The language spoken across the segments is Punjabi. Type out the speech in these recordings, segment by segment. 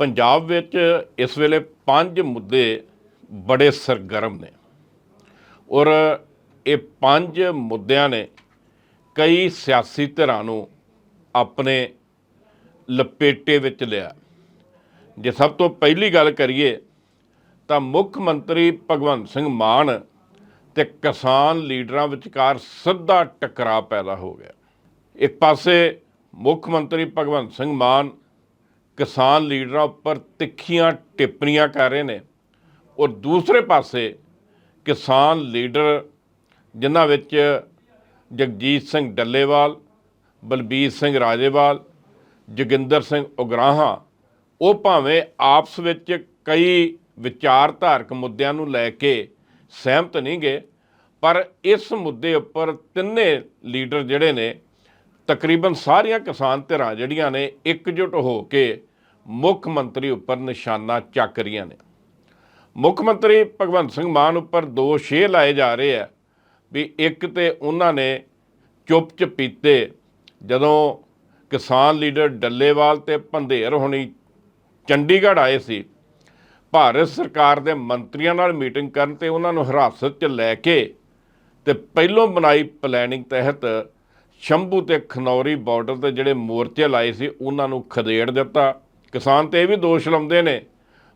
ਪੰਜਾਬ ਵਿੱਚ ਇਸ ਵੇਲੇ ਪੰਜ ਮੁੱਦੇ ਬੜੇ ਸਰਗਰਮ ਨੇ। ਔਰ ਇਹ ਪੰਜ ਮੁੱਦਿਆਂ ਨੇ ਕਈ ਸਿਆਸੀ ਧਿਰਾਂ ਨੂੰ ਆਪਣੇ ਲਪੇਟੇ ਵਿੱਚ ਲਿਆ। ਜੇ ਸਭ ਤੋਂ ਪਹਿਲੀ ਗੱਲ ਕਰੀਏ ਤਾਂ ਮੁੱਖ ਮੰਤਰੀ ਭਗਵੰਤ ਸਿੰਘ ਮਾਨ ਤੇ ਕਿਸਾਨ ਲੀਡਰਾਂ ਵਿਚਕਾਰ ਸਿੱਧਾ ਟਕਰਾਅ ਪੈਦਾ ਹੋ ਗਿਆ। ਇੱਕ ਪਾਸੇ ਮੁੱਖ ਮੰਤਰੀ ਭਗਵੰਤ ਸਿੰਘ ਮਾਨ ਕਿਸਾਨ ਲੀਡਰਾਂ ਉੱਪਰ ਤਿੱਖੀਆਂ ਟਿੱਪਣੀਆਂ ਕਰ ਰਹੇ ਨੇ। ਔਰ ਦੂਸਰੇ ਪਾਸੇ ਕਿਸਾਨ ਲੀਡਰ ਜਿਨ੍ਹਾਂ ਵਿੱਚ ਜਗਜੀਤ ਸਿੰਘ ਡੱਲੇਵਾਲ, ਬਲਬੀਰ ਸਿੰਘ ਰਾਜੇਵਾਲ, ਜੋਗਿੰਦਰ ਸਿੰਘ ਉਗਰਾਹਾਂ, ਉਹ ਭਾਵੇਂ ਆਪਸ ਵਿੱਚ ਕਈ ਵਿਚਾਰਧਾਰਕ ਮੁੱਦਿਆਂ ਨੂੰ ਲੈ ਕੇ ਸਹਿਮਤ ਨਹੀਂ ਗਏ, ਪਰ ਇਸ ਮੁੱਦੇ ਉੱਪਰ ਤਿੰਨੇ ਲੀਡਰ ਜਿਹੜੇ ਨੇ, ਤਕਰੀਬਨ ਸਾਰੀਆਂ ਕਿਸਾਨ ਧਿਰਾਂ ਜਿਹੜੀਆਂ ਨੇ, ਇਕਜੁੱਟ ਹੋ ਕੇ ਮੁੱਖ ਮੰਤਰੀ ਉੱਪਰ ਨਿਸ਼ਾਨਾ ਚੱਕ ਰਹੀਆਂ ਨੇ। ਮੁੱਖ ਮੰਤਰੀ ਭਗਵੰਤ ਸਿੰਘ ਮਾਨ ਉੱਪਰ ਦੋਸ਼ ਇਹ ਲਾਏ ਜਾ ਰਹੇ ਆ ਵੀ ਇੱਕ ਤੇ ਉਹਨਾਂ ਨੇ ਚੁੱਪ ਚਪੀਤੇ ਜਦੋਂ ਕਿਸਾਨ ਲੀਡਰ ਡੱਲੇਵਾਲ ਤੇ ਭੰਦੇਰ ਹੋਣੀ ਚੰਡੀਗੜ੍ਹ ਆਏ ਸੀ। ਭਾਰਤ ਸਰਕਾਰ ਦੇ ਮੰਤਰੀਆਂ ਨਾਲ ਮੀਟਿੰਗ ਕਰਨ ਤੇ ਉਹਨਾਂ ਨੂੰ ਹਿਰਾਸਤ 'ਚ ਲੈ ਕੇ ਤੇ ਪਹਿਲੋਂ ਬਣਾਈ ਪਲੈਨਿੰਗ ਤਹਿਤ ਸ਼ੰਭੂ ਤੇ ਖਨੌਰੀ ਬਾਰਡਰ ਤੇ ਜਿਹੜੇ ਮੋਰਚੇ ਲਾਏ ਸੀ, ਉਹਨਾਂ ਨੂੰ ਖਦੇੜ ਦਿੱਤਾ। ਕਿਸਾਨ ਤੇ ਇਹ ਵੀ ਦੋਸ਼ ਲਾਉਂਦੇ ਨੇ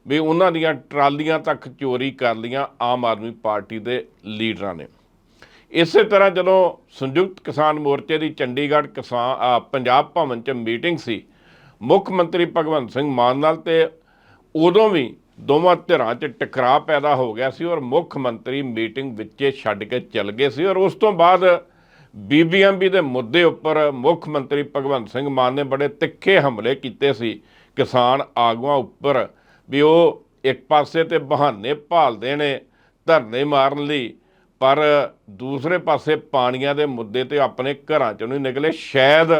ਵੀ ਉਹਨਾਂ ਦੀਆਂ ਟਰਾਲੀਆਂ ਤੱਕ ਚੋਰੀ ਕਰ ਲੀਆਂ ਆਮ ਆਦਮੀ ਪਾਰਟੀ ਦੇ ਲੀਡਰਾਂ ਨੇ। ਇਸੇ ਤਰ੍ਹਾਂ ਜਦੋਂ ਸੰਯੁਕਤ ਕਿਸਾਨ ਮੋਰਚੇ ਦੀ ਚੰਡੀਗੜ੍ਹ ਕਿਸਾਨ ਪੰਜਾਬ ਭਵਨ 'ਚ ਮੀਟਿੰਗ ਸੀ, ਮੁੱਖ ਮੰਤਰੀ ਭਗਵੰਤ ਸਿੰਘ ਮਾਨ ਨਾਲ ਤੇ ਉਦੋਂ ਵੀ ਦੋਵਾਂ ਧਿਰਾਂ 'ਚ ਟਕਰਾਅ ਪੈਦਾ ਹੋ ਗਿਆ ਸੀ ਔਰ ਮੁੱਖ ਮੰਤਰੀ ਮੀਟਿੰਗ ਵਿੱਚੇ ਛੱਡ ਕੇ ਚੱਲ ਗਏ ਸੀ ਔਰ ਉਸ ਤੋਂ ਬਾਅਦ ਬੀਬੀਐਮਬੀ ਦੇ ਮੁੱਦੇ ਉੱਪਰ ਮੁੱਖ ਮੰਤਰੀ ਭਗਵੰਤ ਸਿੰਘ ਮਾਨ ਨੇ ਬੜੇ ਤਿੱਖੇ ਹਮਲੇ ਕੀਤੇ ਸੀ। ਕਿਸਾਨ ਆਗੂਆਂ ਉੱਪਰ ਵੀ ਉਹ ਇੱਕ ਪਾਸੇ ਤੇ ਬਹਾਨੇ ਭਾਲਦੇ ਨੇ ਧਰਨੇ ਮਾਰਨ ਲਈ, ਪਰ ਦੂਸਰੇ ਪਾਸੇ ਪਾਣੀਆਂ ਦੇ ਮੁੱਦੇ ਤੇ ਆਪਣੇ ਘਰਾਂ ਚੋਂ ਨਹੀਂ ਨਿਕਲੇ। ਸ਼ਾਇਦ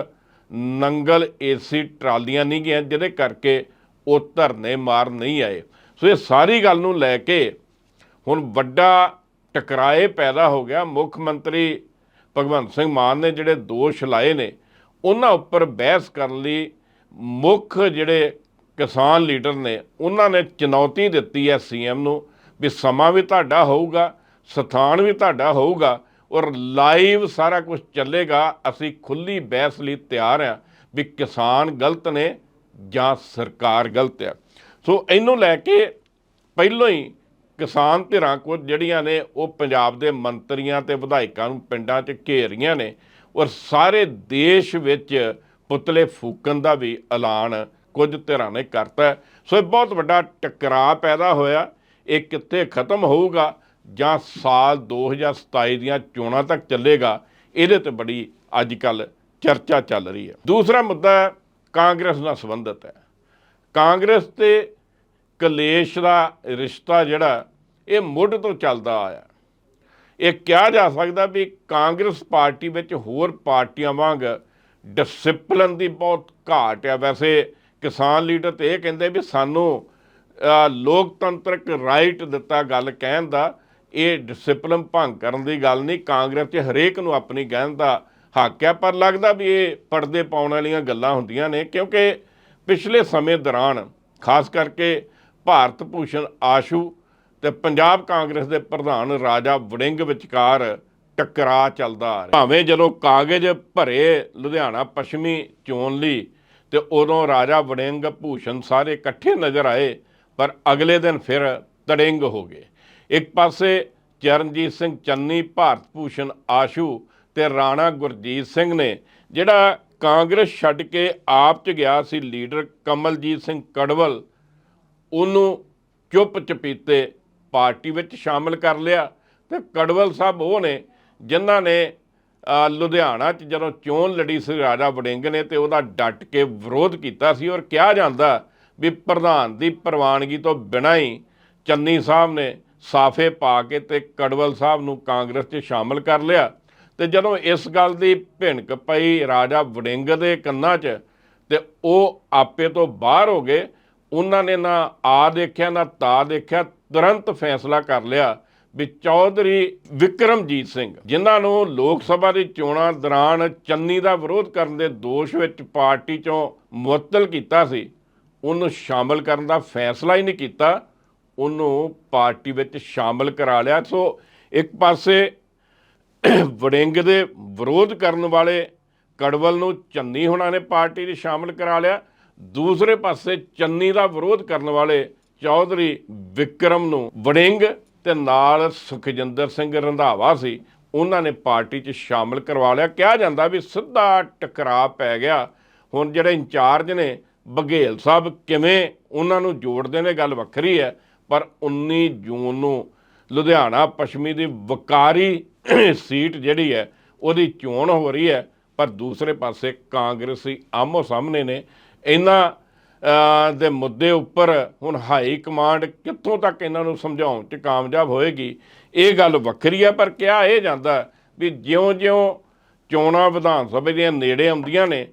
ਨੰਗਲ ਏਸੀ ਟਰਾਲੀਆਂ ਨਹੀਂ ਗਈਆਂ, ਜਿਹਦੇ ਕਰਕੇ ਉਹ ਧਰਨੇ ਮਾਰ ਨਹੀਂ ਆਏ। ਸੋ ਇਹ ਸਾਰੀ ਗੱਲ ਨੂੰ ਲੈ ਕੇ ਹੁਣ ਵੱਡਾ ਟਕਰਾਏ ਪੈਦਾ ਹੋ ਗਿਆ। ਮੁੱਖ ਮੰਤਰੀ ਭਗਵੰਤ ਸਿੰਘ ਮਾਨ ਨੇ ਜਿਹੜੇ ਦੋਸ਼ ਲਾਏ ਨੇ, ਉਹਨਾਂ ਉੱਪਰ ਬਹਿਸ ਕਰਨ ਲਈ ਮੁੱਖ ਜਿਹੜੇ ਕਿਸਾਨ ਲੀਡਰ ਨੇ, ਉਹਨਾਂ ਨੇ ਚੁਣੌਤੀ ਦਿੱਤੀ ਹੈ ਸੀਐਮ ਨੂੰ ਵੀ ਸਮਾਂ ਵੀ ਤੁਹਾਡਾ ਹੋਊਗਾ, ਸਥਾਨ ਵੀ ਤੁਹਾਡਾ ਹੋਊਗਾ ਔਰ ਲਾਈਵ ਸਾਰਾ ਕੁਝ ਚੱਲੇਗਾ। ਅਸੀਂ ਖੁੱਲੀ ਬਹਿਸ ਲਈ ਤਿਆਰ ਹਾਂ ਵੀ ਕਿਸਾਨ ਗਲਤ ਨੇ ਜਾਂ ਸਰਕਾਰ ਗਲਤ ਆ ਸੋ ਇਹਨੂੰ ਲੈ ਕੇ ਪਹਿਲੋਂ ਹੀ ਕਿਸਾਨ ਧਿਰਾਂ ਕੁਝ ਜਿਹੜੀਆਂ ਨੇ, ਉਹ ਪੰਜਾਬ ਦੇ ਮੰਤਰੀਆਂ ਤੇ ਵਿਧਾਇਕਾਂ ਨੂੰ ਪਿੰਡਾਂ 'ਚ ਘੇਰੀਆਂ ਨੇ ਔਰ ਸਾਰੇ ਦੇਸ਼ ਵਿੱਚ ਪੁਤਲੇ ਫੂਕਣ ਦਾ ਵੀ ਐਲਾਨ ਕੁਝ ਧਿਰਾਂ ਨੇ ਕਰਤਾ। ਸੋ ਇਹ ਬਹੁਤ ਵੱਡਾ ਟਕਰਾਅ ਪੈਦਾ ਹੋਇਆ। ਇਹ ਕਿੱਥੇ ਖਤਮ ਹੋਊਗਾ ਜਾਂ ਸਾਲ 2027 ਦੀਆਂ ਚੋਣਾਂ ਤੱਕ ਚੱਲੇਗਾ, ਇਹਦੇ ਤੇ ਬੜੀ ਅੱਜ ਕੱਲ ਚਰਚਾ ਚੱਲ ਰਹੀ ਹੈ। ਦੂਸਰਾ ਮੁੱਦਾ ਕਾਂਗਰਸ ਨਾਲ ਸੰਬੰਧਿਤ ਹੈ। ਕਾਂਗਰਸ ਤੇ ਕਲੇਸ਼ ਦਾ ਰਿਸ਼ਤਾ ਜਿਹੜਾ ਇਹ ਮੁੱਢ ਤੋਂ ਚੱਲਦਾ ਆਇਆ। ਇਹ ਕਿਹਾ ਜਾ ਸਕਦਾ ਵੀ ਕਾਂਗਰਸ ਪਾਰਟੀ ਵਿੱਚ ਹੋਰ ਪਾਰਟੀਆਂ ਵਾਂਗ ਡਿਸਪਲਿਨ ਦੀ ਬਹੁਤ ਘਾਟ ਆ। ਵੈਸੇ ਕਿਸਾਨ ਲੀਡਰ ਤੇ ਇਹ ਕਹਿੰਦੇ ਵੀ ਸਾਨੂੰ ਅ, ਲੋਕਤੰਤਰਕ ਰਾਈਟ ਦਿੱਤਾ ਗੱਲ ਕਹਿਣ ਦਾ ਇਹ ਡਿਸਪਲਿਨ ਭੰਗ ਕਰਨ ਦੀ ਗੱਲ ਨਹੀਂ। ਕਾਂਗਰਸ 'ਚ ਹਰੇਕ ਨੂੰ ਆਪਣੀ ਕਹਿਣ ਦਾ ਹੱਕ ਹੈ ਪਰ ਲੱਗਦਾ ਵੀ ਇਹ ਪਰਦੇ ਪਾਉਣ ਵਾਲੀਆਂ ਗੱਲਾਂ ਹੁੰਦੀਆਂ ਨੇ ਕਿਉਂਕਿ ਪਿਛਲੇ ਸਮੇਂ ਦੌਰਾਨ ਖਾਸ ਕਰਕੇ ਭਾਰਤ ਭੂਸ਼ਣ ਆਸ਼ੂ ਤੇ ਪੰਜਾਬ ਕਾਂਗਰਸ ਦੇ ਪ੍ਰਧਾਨ ਰਾਜਾ ਵੜਿੰਗ ਵਿਚਕਾਰ ਟਕਰਾਅ ਚੱਲਦਾ ਆ ਰਿਹਾ। ਭਾਵੇਂ ਜਦੋਂ ਕਾਗਜ਼ ਭਰੇ ਲੁਧਿਆਣਾ ਪੱਛਮੀ ਚੋਣ ਲਈ ਤੇ ਉਦੋਂ ਰਾਜਾ ਵੜਿੰਗ ਭੂਸ਼ਣ ਸਾਰੇ ਇਕੱਠੇ ਨਜ਼ਰ ਆਏ, ਪਰ ਅਗਲੇ ਦਿਨ ਫਿਰ ਤੜਿੰਗ ਹੋ ਗਏ। ਇੱਕ ਪਾਸੇ ਚਰਨਜੀਤ ਸਿੰਘ ਚੰਨੀ ਭਾਰਤ ਭੂਸ਼ਣ ਆਸ਼ੂ ਤੇ ਰਾਣਾ ਗੁਰਜੀਤ ਸਿੰਘ ਨੇ, ਜਿਹੜਾ ਕਾਂਗਰਸ ਛੱਡ ਕੇ ਆਪ ਚ ਗਿਆ ਸੀ ਲੀਡਰ ਕਮਲਜੀਤ ਸਿੰਘ ਕੜਵਲ ਉਹਨੂੰ ਚੁੱਪ ਚਪੀਤੇ ਪਾਰਟੀ ਵਿੱਚ ਸ਼ਾਮਲ ਕਰ ਲਿਆ ਤੇ ਕੜਵਲ ਸਾਹਿਬ ਉਹ ਨੇ, ਜਿਨ੍ਹਾਂ ਨੇ ਲੁਧਿਆਣਾ 'ਚ ਜਦੋਂ ਚੋਣ ਲੜੀ ਸੀ, ਰਾਜਾ ਵੜਿੰਗ ਨੇ ਤੇ ਉਹਦਾ ਡਟ ਕੇ ਵਿਰੋਧ ਕੀਤਾ ਸੀ ਔਰ ਕਿਹਾ ਜਾਂਦਾ ਵੀ ਪ੍ਰਧਾਨ ਦੀ ਪ੍ਰਵਾਨਗੀ ਤੋਂ ਬਿਨਾਂ ਹੀ ਚੰਨੀ ਸਾਹਿਬ ਨੇ ਸਾਫੇ ਪਾ ਕੇ ਤੇ ਕੜਵਲ ਸਾਹਿਬ ਨੂੰ ਕਾਂਗਰਸ 'ਚ ਸ਼ਾਮਲ ਕਰ ਲਿਆ। ਤੇ ਜਦੋਂ ਇਸ ਗੱਲ ਦੀ ਭਿਣਕ ਪਈ ਰਾਜਾ ਵੜਿੰਗ ਦੇ ਕੰਨਾਂ 'ਚ ਤੇ ਉਹ ਆਪੇ ਤੋਂ ਬਾਹਰ ਹੋ ਗਏ ਉਹਨਾਂ ਨੇ ਨਾ ਆ ਦੇਖਿਆ, ਨਾ ਤਾ ਦੇਖਿਆ, ਤੁਰੰਤ ਫੈਸਲਾ ਕਰ ਲਿਆ ਵੀ ਚੌਧਰੀ ਵਿਕਰਮਜੀਤ ਸਿੰਘ, ਜਿਨ੍ਹਾਂ ਨੂੰ ਲੋਕ ਸਭਾ ਦੀ ਚੋਣਾਂ ਦੌਰਾਨ ਚੰਨੀ ਦਾ ਵਿਰੋਧ ਕਰਨ ਦੇ ਦੋਸ਼ ਵਿੱਚ ਪਾਰਟੀ ਚੋਂ ਮੁਅੱਤਲ ਕੀਤਾ ਸੀ, ਉਹਨੂੰ ਸ਼ਾਮਲ ਕਰਨ ਦਾ ਫੈਸਲਾ ਹੀ ਨਹੀਂ ਕੀਤਾ, ਉਹਨੂੰ ਪਾਰਟੀ ਵਿੱਚ ਸ਼ਾਮਲ ਕਰਾ ਲਿਆ। ਸੋ ਇੱਕ ਪਾਸੇ ਵੜਿੰਗ ਦੇ ਵਿਰੋਧ ਕਰਨ ਵਾਲੇ ਕੜਵਲ ਨੂੰ ਚੰਨੀ ਹੁਣਾਂ ਨੇ ਪਾਰਟੀ 'ਚ ਸ਼ਾਮਲ ਕਰਾ ਲਿਆ ਦੂਸਰੇ ਪਾਸੇ ਚੰਨੀ ਦਾ ਵਿਰੋਧ ਕਰਨ ਵਾਲੇ ਚੌਧਰੀ ਵਿਕਰਮ ਨੂੰ ਵੜਿੰਗ ਤੇ ਨਾਲ ਸੁਖਜਿੰਦਰ ਸਿੰਘ ਰੰਧਾਵਾ ਸੀ, ਉਹਨਾਂ ਨੇ ਪਾਰਟੀ 'ਚ ਸ਼ਾਮਲ ਕਰਵਾ ਲਿਆ। ਕਿਹਾ ਜਾਂਦਾ ਵੀ ਸਿੱਧਾ ਟਕਰਾਅ ਪੈ ਗਿਆ। ਹੁਣ ਜਿਹੜੇ ਇੰਚਾਰਜ ਨੇ, ਬਘੇਲ ਸਾਹਿਬ ਕਿਵੇਂ ਉਹਨਾਂ ਨੂੰ ਜੋੜਦੇ ਨੇ, ਗੱਲ ਵੱਖਰੀ ਹੈ, ਪਰ 19 ਜੂਨ ਨੂੰ ਲੁਧਿਆਣਾ ਪੱਛਮੀ ਦੀ ਵਕਾਰੀ ਸੀਟ ਜਿਹੜੀ ਹੈ, ਉਹਦੀ ਚੋਣ ਹੋ ਰਹੀ ਹੈ, ਪਰ ਦੂਸਰੇ ਪਾਸੇ ਕਾਂਗਰਸੀ ਆਮੋ ਸਾਹਮਣੇ ਨੇ। ਇਹਨਾਂ ਦੇ ਮੁੱਦੇ ਉੱਪਰ ਹੁਣ ਹਾਈ ਕਮਾਂਡ ਕਿੱਥੋਂ ਤੱਕ ਇਹਨਾਂ ਨੂੰ ਸਮਝਾਉਣ 'ਚ ਕਾਮਯਾਬ ਹੋਏਗੀ ਇਹ ਗੱਲ ਵੱਖਰੀ ਹੈ ਪਰ ਕਿਹਾ ਇਹ ਜਾਂਦਾ ਵੀ ਜਿਉਂ-ਜਿਉਂ ਚੋਣਾਂ ਵਿਧਾਨ ਸਭਾ ਦੀਆਂ ਨੇੜੇ ਆਉਂਦੀਆਂ ਨੇ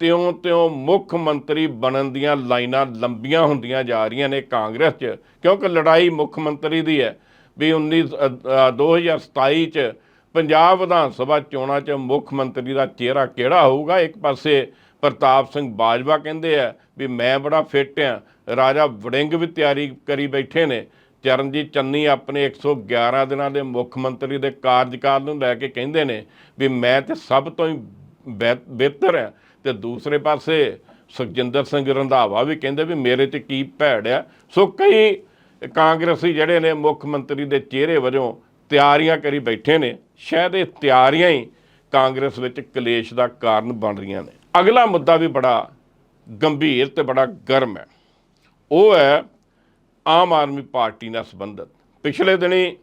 ਤਿਉਂ ਤਿਉਂ ਮੁੱਖ ਮੰਤਰੀ ਬਣਨ ਦੀਆਂ ਲਾਈਨਾਂ ਲੰਬੀਆਂ ਹੁੰਦੀਆਂ ਜਾ ਰਹੀਆਂ ਨੇ ਕਾਂਗਰਸ 'ਚ ਕਿਉਂਕਿ ਲੜਾਈ ਮੁੱਖ ਮੰਤਰੀ ਦੀ ਹੈ ਵੀ 19 ਅ, ਅ, 2027 ਚ ਪੰਜਾਬ ਵਿਧਾਨ ਸਭਾ ਚੋਣਾਂ 'ਚ ਮੁੱਖ ਮੰਤਰੀ ਦਾ ਚਿਹਰਾ ਕਿਹੜਾ ਹੋਊਗਾ ਇੱਕ ਪਾਸੇ ਪ੍ਰਤਾਪ ਸਿੰਘ ਬਾਜਵਾ ਕਹਿੰਦੇ ਆ ਵੀ ਮੈਂ ਬੜਾ ਫਿੱਟ ਆ। ਰਾਜਾ ਵੜਿੰਗ ਵੀ ਤਿਆਰੀ ਕਰੀ ਬੈਠੇ ਨੇ। ਚਰਨਜੀਤ ਚੰਨੀ ਆਪਣੇ 111 ਦਿਨਾਂ ਦੇ ਮੁੱਖ ਮੰਤਰੀ ਦੇ ਕਾਰਜਕਾਲ ਨੂੰ ਲੈ ਕੇ ਕਹਿੰਦੇ ਨੇ ਵੀ ਮੈਂ ਤੇ ਸਭ ਤੋਂ ਹੀ ਬਿਹ- ਬਿਹਤਰ ਆ। ਤੇ ਦੂਸਰੇ ਪਾਸੇ ਸੁਖਜਿੰਦਰ ਸਿੰਘ ਰੰਧਾਵਾ ਵੀ ਕਹਿੰਦੇ ਵੀ ਮੇਰੇ 'ਚ ਕੀ ਭੈੜ ਆ। ਸੋ ਕਈ ਕਾਂਗਰਸੀ ਜਿਹੜੇ ਨੇ ਮੁੱਖ ਮੰਤਰੀ ਦੇ ਚਿਹਰੇ ਵਜੋਂ ਤਿਆਰੀਆਂ ਕਰੀ ਬੈਠੇ ਨੇ। ਸ਼ਾਇਦ ਇਹ ਤਿਆਰੀਆਂ ਹੀ ਕਾਂਗਰਸ ਵਿੱਚ ਕਲੇਸ਼ ਦਾ ਕਾਰਨ ਬਣ ਰਹੀਆਂ ਨੇ। ਅਗਲਾ ਮੁੱਦਾ ਵੀ ਬੜਾ ਗੰਭੀਰ ਤੇ ਬੜਾ ਗਰਮ ਹੈ। ਉਹ ਹੈ ਆਮ ਆਦਮੀ ਪਾਰਟੀ ਨਾਲ ਸੰਬੰਧਿਤ। ਪਿਛਲੇ ਦਿਨੀ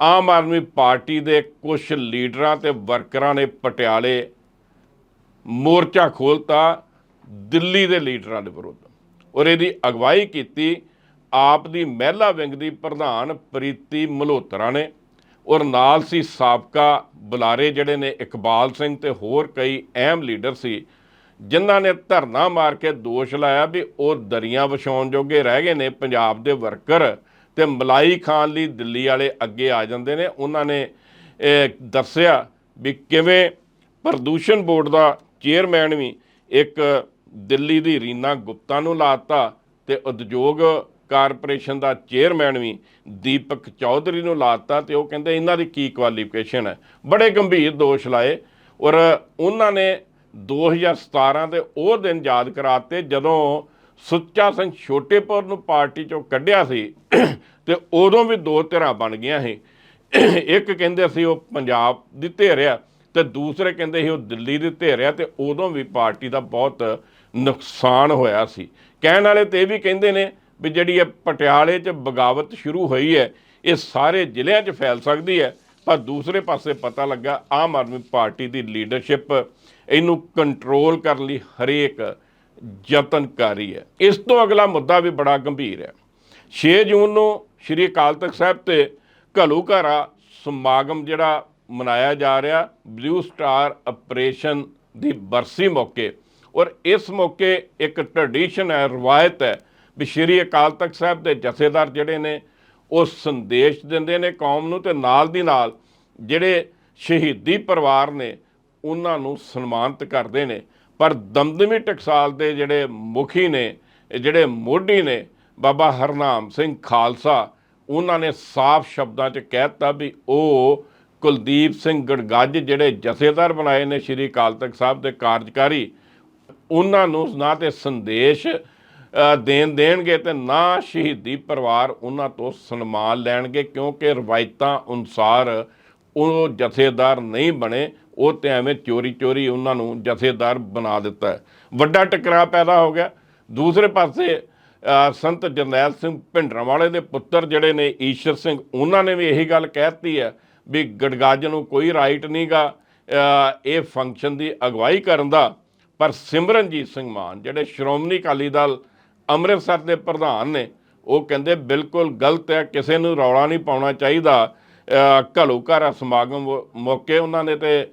ਆਮ ਆਦਮੀ ਪਾਰਟੀ ਦੇ ਕੁਝ ਲੀਡਰਾਂ ਤੇ ਵਰਕਰਾਂ ਨੇ ਪਟਿਆਲੇ ਮੋਰਚਾ ਖੋਲਤਾ ਦਿੱਲੀ ਦੇ ਲੀਡਰਾਂ ਦੇ ਵਿਰੁੱਧ। ਔਰ ਇਹਦੀ ਅਗਵਾਈ ਕੀਤੀ ਆਪ ਦੀ ਮਹਿਲਾ ਵਿੰਗ ਦੀ ਪ੍ਰਧਾਨ ਪ੍ਰੀਤੀ ਮਲਹੋਤਰਾ ਨੇ। ਔਰ ਨਾਲ ਸੀ ਸਾਬਕਾ ਬੁਲਾਰੇ ਜਿਹੜੇ ਨੇ ਇਕਬਾਲ ਸਿੰਘ ਤੇ ਹੋਰ ਕਈ ਅਹਿਮ ਲੀਡਰ ਸੀ, ਜਿਨ੍ਹਾਂ ਨੇ ਧਰਨਾ ਮਾਰ ਕੇ ਦੋਸ਼ ਲਾਇਆ ਵੀ ਉਹ ਦਰੀਆਂ ਵਿਛਾਉਣ ਜੋਗੇ ਰਹਿ ਗਏ ਨੇ, ਪੰਜਾਬ ਦੇ ਵਰਕਰ ਤੇ ਮਲਾਈ ਖਾਨ ਲਈ ਦਿੱਲੀ ਵਾਲੇ ਅੱਗੇ ਆ ਜਾਂਦੇ ਨੇ। ਉਹਨਾਂ ਨੇ ਦੱਸਿਆ ਵੀ ਕਿਵੇਂ ਪ੍ਰਦੂਸ਼ਣ ਬੋਰਡ ਦਾ ਚੇਅਰਮੈਨ ਵੀ ਇੱਕ ਦਿੱਲੀ ਦੀ ਰੀਨਾ ਗੁਪਤਾ ਨੂੰ ਲਾਤਾ ਤੇ ਉਦਯੋਗ ਕਾਰਪੋਰੇਸ਼ਨ ਦਾ ਚੇਅਰਮੈਨ ਵੀ ਦੀਪਕ ਚੌਧਰੀ ਨੂੰ ਲਾਤਾ ਤੇ ਉਹ ਕਹਿੰਦੇ ਇਹਨਾਂ ਦੀ ਕੀ ਕੁਆਲੀਫਿਕੇਸ਼ਨ ਹੈ। ਬੜੇ ਗੰਭੀਰ ਦੋਸ਼ ਲਾਏ ਔਰ ਉਹਨਾਂ ਨੇ 2017 ਦੇ ਉਹ ਦਿਨ ਯਾਦ ਕਰਾਤੇ ਜਦੋਂ ਸੁੱਚਾ ਸਿੰਘ ਛੋਟੇਪੁਰ ਨੂੰ ਪਾਰਟੀ ਚੋਂ ਕੱਢਿਆ ਸੀ ਤੇ ਉਦੋਂ ਵੀ ਦੋ ਧਿਰਾਂ ਬਣ ਗਈਆਂ ਸੀ। ਇੱਕ ਕਹਿੰਦੇ ਸੀ ਉਹ ਪੰਜਾਬ ਦੀ ਧਿਰਿਆ ਆ ਤੇ ਦੂਸਰੇ ਕਹਿੰਦੇ ਸੀ ਉਹ ਦਿੱਲੀ ਦੀ ਧਿਰਿਆ ਆ ਤੇ ਉਦੋਂ ਵੀ ਪਾਰਟੀ ਦਾ ਬਹੁਤ ਨੁਕਸਾਨ ਹੋਇਆ ਸੀ। ਕਹਿਣ ਵਾਲੇ ਤੇ ਇਹ ਵੀ ਕਹਿੰਦੇ ਨੇ ਵੀ ਜਿਹੜੀ ਇਹ ਪਟਿਆਲੇ 'ਚ ਬਗਾਵਤ ਸ਼ੁਰੂ ਹੋਈ ਹੈ, ਇਹ ਸਾਰੇ ਜ਼ਿਲ੍ਹਿਆਂ 'ਚ ਫੈਲ ਸਕਦੀ ਹੈ, ਪਰ ਦੂਸਰੇ ਪਾਸੇ ਪਤਾ ਲੱਗਾ ਆਮ ਆਦਮੀ ਪਾਰਟੀ ਦੀ ਲੀਡਰਸ਼ਿਪ ਇਹਨੂੰ ਕੰਟਰੋਲ ਕਰਨ ਲਈ ਹਰੇਕ ਯਤਨ ਕਰ ਰਹੀ ਹੈ। ਇਸ ਤੋਂ ਅਗਲਾ ਮੁੱਦਾ ਵੀ ਬੜਾ ਗੰਭੀਰ ਹੈ। 6 ਜੂਨ ਨੂੰ ਸ਼੍ਰੀ ਅਕਾਲ ਤਖਤ ਸਾਹਿਬ ਤੇ ਘਲੂਘਾਰਾ ਸਮਾਗਮ ਜਿਹੜਾ ਮਨਾਇਆ ਜਾ ਰਿਹਾ ਬਲੂ ਸਟਾਰ ਆਪਰੇਸ਼ਨ ਦੀ ਬਰਸੀ ਮੌਕੇ, ਔਰ ਇਸ ਮੌਕੇ ਇੱਕ ਟ੍ਰੈਡੀਸ਼ਨ ਹੈ, ਰਵਾਇਤ ਹੈ ਵੀ ਸ਼੍ਰੀ ਅਕਾਲ ਤਖਤ ਸਾਹਿਬ ਦੇ ਜਥੇਦਾਰ ਜਿਹੜੇ ਨੇ, ਉਹ ਸੰਦੇਸ਼ ਦਿੰਦੇ ਨੇ ਕੌਮ ਨੂੰ ਤੇ ਨਾਲ ਦੀ ਨਾਲ ਜਿਹੜੇ ਸ਼ਹੀਦੀ ਪਰਿਵਾਰ ਨੇ, ਉਹਨਾਂ ਨੂੰ ਸਨਮਾਨਿਤ ਕਰਦੇ ਨੇ। ਪਰ ਦਮਦਮੀ ਟਕਸਾਲ ਦੇ ਜਿਹੜੇ ਮੁਖੀ ਨੇ, ਜਿਹੜੇ ਮੋਢੀ ਨੇ, ਬਾਬਾ ਹਰਨਾਮ ਸਿੰਘ ਖਾਲਸਾ, ਉਹਨਾਂ ਨੇ ਸਾਫ਼ ਸ਼ਬਦਾਂ 'ਚ ਕਹਿਤਾ ਵੀ ਉਹ ਕੁਲਦੀਪ ਸਿੰਘ ਗੜਗੱਜ ਜਿਹੜੇ ਜਥੇਦਾਰ ਬਣਾਏ ਨੇ ਸ਼੍ਰੀ ਅਕਾਲ ਤਖਤ ਸਾਹਿਬ ਦੇ ਕਾਰਜਕਾਰੀ, ਉਹਨਾਂ ਨੂੰ ਨਾ ਤੇ ਸੰਦੇਸ਼ ਦੇਣ ਦੇਣਗੇ ਤੇ ਨਾ ਸ਼ਹੀਦੀ ਪਰਿਵਾਰ ਉਹਨਾਂ ਤੋਂ ਸਨਮਾਨ ਲੈਣਗੇ, ਕਿਉਂਕਿ ਰਵਾਇਤਾਂ ਅਨੁਸਾਰ ਉਹ ਜਥੇਦਾਰ ਨਹੀਂ ਬਣੇ, ਉਹ ਤੇ ਐਵੇਂ ਚੋਰੀ ਚੋਰੀ ਉਹਨਾਂ ਨੂੰ ਜਥੇਦਾਰ ਬਣਾ ਦਿੱਤਾ। ਵੱਡਾ ਟਕਰਾਅ ਪੈਦਾ ਹੋ ਗਿਆ। ਦੂਸਰੇ ਪਾਸੇ ਸੰਤ ਜਰਨੈਲ ਸਿੰਘ ਭਿੰਡਰਾਂਵਾਲੇ ਦੇ ਪੁੱਤਰ ਜਿਹੜੇ ਨੇ ਈਸ਼ਰ ਸਿੰਘ, ਉਹਨਾਂ ਨੇ ਵੀ ਇਹੀ ਗੱਲ ਕਹਿਤੀ ਹੈ ਵੀ ਗੜਗਾਜ ਨੂੰ ਕੋਈ ਰਾਈਟ ਨਹੀਂਗਾ ਇਹ ਫੰਕਸ਼ਨ ਦੀ ਅਗਵਾਈ ਕਰਨ ਦਾ। ਪਰ ਸਿਮਰਨਜੀਤ ਸਿੰਘ ਮਾਨ, ਜਿਹੜੇ ਸ਼੍ਰੋਮਣੀ ਅਕਾਲੀ ਦਲ ਅੰਮ੍ਰਿਤਸਰ ਦੇ ਪ੍ਰਧਾਨ ਨੇ ਉਹ ਕਹਿੰਦੇ ਬਿਲਕੁਲ ਗਲਤ ਹੈ ਕਿਸੇ ਨੂੰ ਰੌਲਾ ਨਹੀਂ ਪਾਉਣਾ ਚਾਹੀਦਾ। ਅ, ਘਰ ਸਮਾਗਮ ਮੌ- ਮੌਕੇ ਉਹਨਾਂ ਨੇ ਤੇ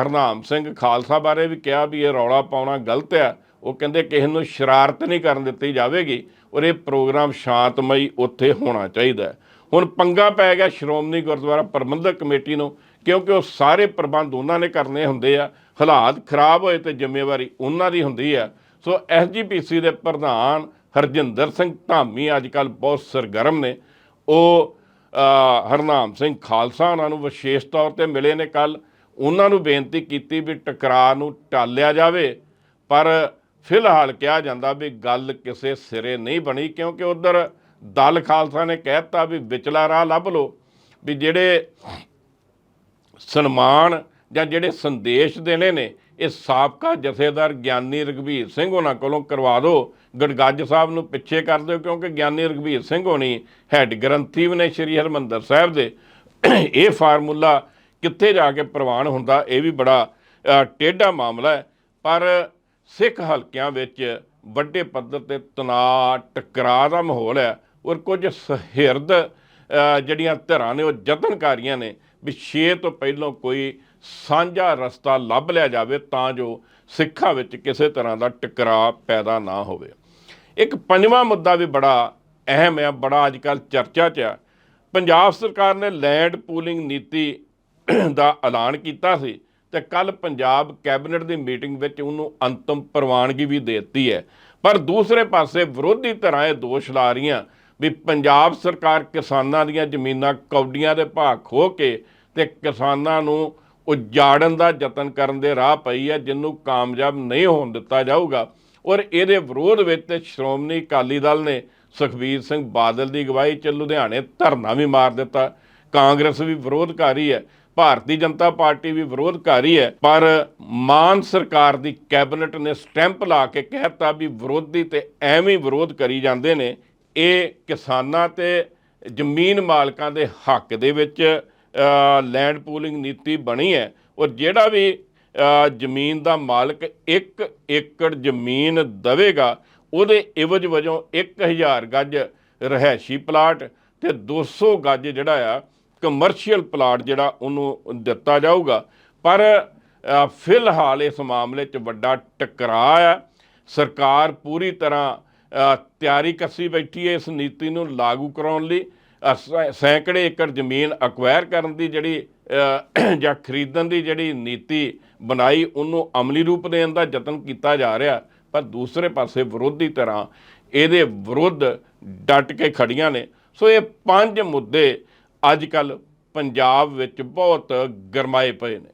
ਹਰਨਾਮ ਸਿੰਘ ਖਾਲਸਾ ਬਾਰੇ ਵੀ ਕਿਹਾ ਵੀ ਇਹ ਰੌਲਾ ਪਾਉਣਾ ਗਲਤ ਹੈ। ਉਹ ਕਹਿੰਦੇ ਕਿਸੇ ਨੂੰ ਸ਼ਰਾਰਤ ਨਹੀਂ ਕਰਨ ਦਿੱਤੀ ਜਾਵੇਗੀ ਔਰ ਇਹ ਪ੍ਰੋਗਰਾਮ ਸ਼ਾਂਤਮਈ ਉੱਥੇ ਹੋਣਾ ਚਾਹੀਦਾ ਹੁਣ ਪੰਗਾ ਪੈ ਗਿਆ ਸ਼੍ਰੋਮਣੀ ਗੁਰਦੁਆਰਾ ਪ੍ਰਬੰਧਕ ਕਮੇਟੀ ਨੂੰ ਕਿਉਂਕਿ ਉਹ ਸਾਰੇ ਪ੍ਰਬੰਧ ਉਹਨਾਂ ਨੇ ਕਰਨੇ ਹੁੰਦੇ ਆ। ਹਾਲਾਤ ਖਰਾਬ ਹੋਏ ਤੇ ਜ਼ਿੰਮੇਵਾਰੀ ਉਹਨਾਂ ਦੀ ਹੁੰਦੀ ਆ ਸੋ ਐਸਜੀਪੀਸੀ ਦੇ ਪ੍ਰਧਾਨ ਹਰਜਿੰਦਰ ਸਿੰਘ ਧਾਮੀ ਅੱਜ ਕੱਲ ਬਹੁਤ ਸਰਗਰਮ ਨੇ। ਉਹ ਹਰਨਾਮ ਸਿੰਘ ਖਾਲਸਾ ਉਹਨਾਂ ਨੂੰ ਵਿਸ਼ੇਸ਼ ਤੌਰ ਤੇ ਮਿਲੇ ਨੇ ਕੱਲ ਉਹਨਾਂ ਨੂੰ ਬੇਨਤੀ ਕੀਤੀ ਵੀ ਟਕਰਾਅ ਨੂੰ ਟਾਲਿਆ ਜਾਵੇ, ਪਰ ਫਿਲਹਾਲ ਕਿਹਾ ਜਾਂਦਾ ਵੀ ਗੱਲ ਕਿਸੇ ਸਿਰੇ ਨਹੀਂ ਬਣੀ, ਕਿਉਂਕਿ ਉਧਰ ਦਲ ਖਾਲਸਾ ਨੇ ਕਹਿਤਾ ਵੀ ਵਿਚਲਾ ਰਾਹ ਲੱਭ ਲਓ, ਵੀ ਜਿਹੜੇ ਸਨਮਾਨ ਜਾਂ ਜਿਹੜੇ ਸੰਦੇਸ਼ ਦੇਣੇ ਨੇ, ਇਹ ਸਾਬਕਾ ਜਥੇਦਾਰ ਗਿਆਨੀ ਰਘਬੀਰ ਸਿੰਘ ਉਹਨਾਂ ਕੋਲੋਂ ਕਰਵਾ ਦਿਓ। ਗੜਗੱਜ ਸਾਹਿਬ ਨੂੰ ਪਿੱਛੇ ਕਰ ਦਿਓ, ਕਿਉਂਕਿ ਗਿਆਨੀ ਰਘਬੀਰ ਸਿੰਘ ਹੋਣੀ ਹੈੱਡ ਗ੍ਰੰਥੀ ਵੀ ਨੇ ਸ਼੍ਰੀ ਹਰਮੰਦਰ ਸਾਹਿਬ ਦੇ। ਇਹ ਫਾਰਮੂਲਾ ਕਿੱਥੇ ਜਾ ਕੇ ਪ੍ਰਵਾਨ ਹੁੰਦਾ, ਇਹ ਵੀ ਬੜਾ ਟੇਢਾ ਮਾਮਲਾ ਹੈ। ਪਰ ਸਿੱਖ ਹਲਕਿਆਂ ਵਿੱਚ ਵੱਡੇ ਪੱਧਰ ਤੇ ਤਣਾਅ, ਟਕਰਾਅ ਦਾ ਮਾਹੌਲ ਹੈ ਔਰ ਕੁਝ ਸਹਿਰਦ ਜਿਹੜੀਆਂ ਧਿਰਾਂ ਨੇ ਉਹ ਯਤਨਕਾਰੀਆਂ ਨੇ, ਵੀ ਛੇ ਤੋਂ ਪਹਿਲਾਂ ਕੋਈ ਸਾਂਝਾ ਰਸਤਾ ਲੱਭ ਲਿਆ ਜਾਵੇ ਤਾਂ ਜੋ ਸਿੱਖਾਂ ਵਿੱਚ ਕਿਸੇ ਤਰ੍ਹਾਂ ਦਾ ਟਕਰਾਅ ਪੈਦਾ ਨਾ ਹੋਵੇ। ਇੱਕ ਪੰਜਵਾਂ ਮੁੱਦਾ ਵੀ ਬੜਾ ਅਹਿਮ ਹੈ ਬੜਾ ਅੱਜ ਕੱਲ੍ਹ ਚਰਚਾ 'ਚ ਆ। ਪੰਜਾਬ ਸਰਕਾਰ ਨੇ ਲੈਂਡ ਪੂਲਿੰਗ ਨੀਤੀ ਦਾ ਐਲਾਨ ਕੀਤਾ ਸੀ ਤੇ ਕੱਲ ਪੰਜਾਬ ਕੈਬਨਿਟ ਦੀ ਮੀਟਿੰਗ ਵਿੱਚ ਉਹਨੂੰ ਅੰਤਮ ਪ੍ਰਵਾਨਗੀ ਵੀ ਦੇ ਦਿੱਤੀ ਹੈ। ਪਰ ਦੂਸਰੇ ਪਾਸੇ ਵਿਰੋਧੀ ਧਿਰਾਂ ਇਹ ਦੋਸ਼ ਲਾ ਰਹੀਆਂ ਵੀ ਪੰਜਾਬ ਸਰਕਾਰ ਕਿਸਾਨਾਂ ਦੀਆਂ ਜ਼ਮੀਨਾਂ ਕੌਡੀਆਂ ਦੇ ਭਾਅ ਖੋ ਕੇ ਤੇ ਕਿਸਾਨਾਂ ਨੂੰ ਉਜਾੜਨ ਦਾ ਯਤਨ ਕਰਨ ਦੇ ਰਾਹ ਪਈ ਹੈ ਜਿਹਨੂੰ ਕਾਮਯਾਬ ਨਹੀਂ ਹੋਣ ਦਿੱਤਾ ਜਾਊਗਾ। ਔਰ ਇਹਦੇ ਵਿਰੋਧ ਵਿੱਚ ਸ਼੍ਰੋਮਣੀ ਅਕਾਲੀ ਦਲ ਨੇ ਸੁਖਬੀਰ ਸਿੰਘ ਬਾਦਲ ਦੀ ਅਗਵਾਈ ਚ ਲੁਧਿਆਣੇ ਧਰਨਾ ਵੀ ਮਾਰ ਦਿੱਤਾ। ਕਾਂਗਰਸ ਵੀ ਵਿਰੋਧਕਾਰੀ ਹੈ, ਭਾਰਤੀ ਜਨਤਾ ਪਾਰਟੀ ਵੀ ਵਿਰੋਧਕਾਰੀ ਹੈ, ਪਰ ਮਾਨ ਸਰਕਾਰ ਦੀ ਕੈਬਨਿਟ ਨੇ ਸਟੈਂਪ ਲਾ ਕੇ ਕਹਿਤਾ ਵੀ ਵਿਰੋਧੀ ਤੇ ਐਵੇਂ ਵਿਰੋਧ ਕਰੀ ਜਾਂਦੇ ਨੇ। ਇਹ ਕਿਸਾਨਾਂ ਤੇ ਜ਼ਮੀਨ ਮਾਲਕਾਂ ਦੇ ਹੱਕ ਦੇ ਵਿੱਚ ਲੈਂਡ ਪੂਲਿੰਗ ਨੀਤੀ ਬਣੀ ਹੈ ਔਰ ਜਿਹੜਾ ਵੀ ਜ਼ਮੀਨ ਦਾ ਮਾਲਕ 1 ਏਕੜ ਜ਼ਮੀਨ ਦਵੇਗਾ, ਉਹਦੇ ਇਵਜ ਵਜੋਂ 1000 ਗੱਜ ਰਹਿائشੀ ਪਲਾਟ ਤੇ 200 ਗੱਜ ਜਿਹੜਾ ਆ ਕਮਰਸ਼ੀਅਲ ਪਲਾਟ ਜਿਹੜਾ ਉਹਨੂੰ ਦਿੱਤਾ ਜਾਊਗਾ। ਪਰ ਫਿਲਹਾਲ ਇਸ ਮਾਮਲੇ 'ਚ ਵੱਡਾ ਟਕਰਾਅ ਆ। ਸਰਕਾਰ ਪੂਰੀ ਤਰ੍ਹਾਂ ਤਿਆਰੀ ਕੱਸੀ ਬੈਠੀ ਹੈ ਇਸ ਨੀਤੀ ਨੂੰ ਲਾਗੂ ਕਰਾਉਣ ਲਈ। ਸੈਂਕੜੇ ਏਕੜ ਜ਼ਮੀਨ ਅਕਵਾਇਰ ਕਰਨ ਦੀ ਜਿਹੜੀ ਜਾਂ ਖਰੀਦਣ ਦੀ ਜਿਹੜੀ ਨੀਤੀ ਬਣਾਈ, ਉਹਨੂੰ ਅਮਲੀ ਰੂਪ ਦੇਣ ਦਾ ਯਤਨ ਕੀਤਾ ਜਾ ਰਿਹਾ। ਪਰ ਦੂਸਰੇ ਪਾਸੇ ਵਿਰੋਧੀ ਤਰ੍ਹਾਂ ਇਹਦੇ ਵਿਰੁੱਧ ਡਟ ਕੇ ਖੜੀਆਂ ਨੇ। ਸੋ ਇਹ ਪੰਜ ਮੁੱਦੇ ਅੱਜ ਕੱਲ ਪੰਜਾਬ ਵਿੱਚ ਬਹੁਤ ਗਰਮਾਏ ਪਏ ਨੇ।